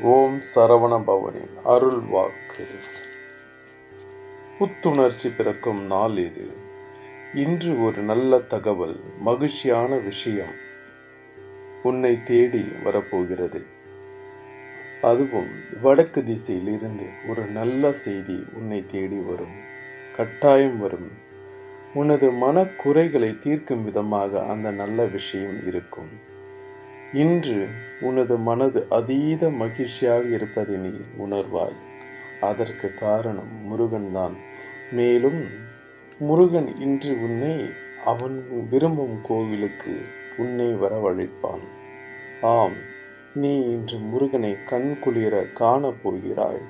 ஓம் சரவண பவனின் அருள் வாக்கு. புத்துணர்ச்சி பிறக்கும் நாள் இது. இன்று ஒரு நல்ல தகவல் மகிழ்ச்சியான விஷயம் உன்னை தேடி வரப்போகிறது. அதுவும் வடக்கு திசையில் இருந்து ஒரு நல்ல செய்தி உன்னை தேடி வரும். கட்டாயம் வரும். உனது மனக்குறைகளை தீர்க்கும் விதமாக அந்த நல்ல விஷயம் இருக்கும். இன்று உனது மனது அதீத மகிழ்ச்சியாக இருப்பதை நீ உணர்வாய். அதற்கு காரணம் முருகன்தான். மேலும் முருகன் இன்று உன்னை அவன் விரும்பும் கோவிலுக்கு உன்னை வரவழைப்பான். ஆம் நீ இன்று முருகனை கண்குளிர காணப் போகிறாய்.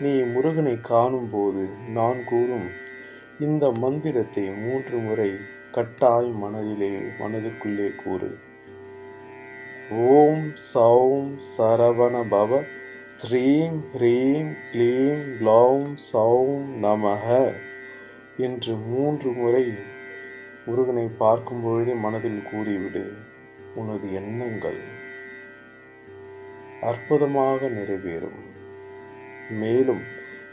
நீ முருகனை காணும்போது நான் கூறும் இந்த மந்திரத்தை மூன்று முறை கட்டாய் மனதிலே மனதுக்குள்ளே கூறு. ஓம் சௌம் சரவண பவ ஸ்ரீம் ஹ்ரீம் க்ளீம் க்ளௌம் சௌம் நமக. என்று மூன்று முறை முருகனை பார்க்கும் பொழுதே மனதில் கூறிவிடு உனது எண்ணங்கள் அற்புதமாக நிறைவேறும். மேலும்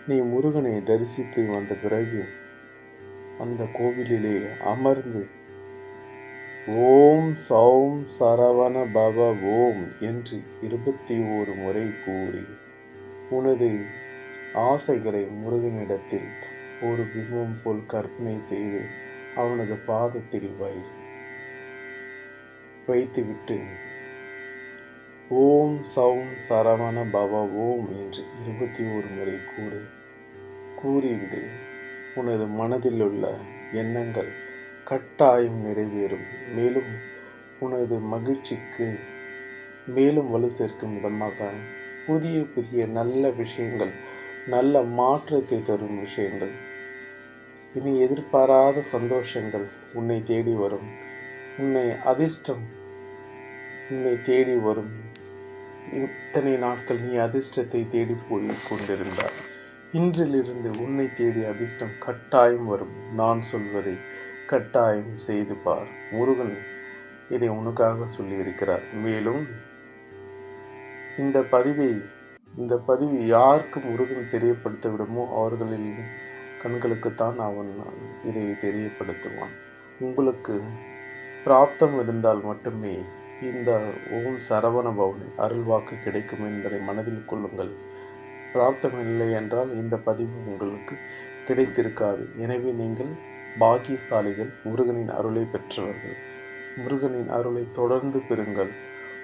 நீ முருகனை தரிசித்து வந்த பிறகு அந்த கோவிலிலே அமர்ந்து ஓம் சௌம் சரவண பவ ஓம் என்று இருபத்தி ஓரு முறை கூறி உனது ஆசைகளை முருகனிடத்தில் ஒரு பிம்பம் போல் கற்பனை செய்து அவனது பாதத்தில் வை. வைத்துவிட்டு ஓம் சௌம் சரவண பவ ஓம் என்று இருபத்தி ஓரு முறை கூறு கூறிவிடு உனது மனதில் உள்ள எண்ணங்கள் கட்டாயம் நிறைவேறும். மேலும் உனது மகிழ்ச்சிக்கு மேலும் வலு சேர்க்கும் விதமாக புதிய புதிய நல்ல விஷயங்கள் நல்ல மாற்றத்தை தரும் விஷயங்கள் இனி எதிர்பாராத சந்தோஷங்கள் உன்னை தேடி வரும். உன்னை அதிர்ஷ்டம் உன்னை தேடி வரும். இத்தனை நாட்கள் நீ அதிர்ஷ்டத்தை தேடி போய் கொண்டிருந்தார் இன்றிலிருந்து உன்னை தேடி அதிர்ஷ்டம் கட்டாயம் வரும். நான் சொல்வதை கட்டாயம் செய்து பார். முருகன் இதை உனக்காக சொல்லியிருக்கிறார். மேலும் இந்த பதிவை இந்த பதிவு யாருக்கு முருகன் தெரியப்படுத்த விடுமோ அவர்களின் கண்களுக்குத்தான் அவன் இதை தெரியப்படுத்துவான். உங்களுக்கு பிராப்தம் இருந்தால் மட்டுமே இந்த ஓம் சரவண பவனின் அருள்வாக்கு கிடைக்கும் என்பதை மனதில் கொள்ளுங்கள். பிராப்தம் இல்லை என்றால் இந்த பதிவு உங்களுக்கு கிடைத்திருக்காது. எனவே நீங்கள் பாக்கியசாலிகள் முருகனின் அருளை பெற்றவர்கள். முருகனின் அருளை தொடர்ந்து பெறுங்கள்.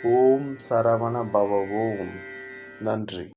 ஓம் சரவண பவ ஓம். நன்றி.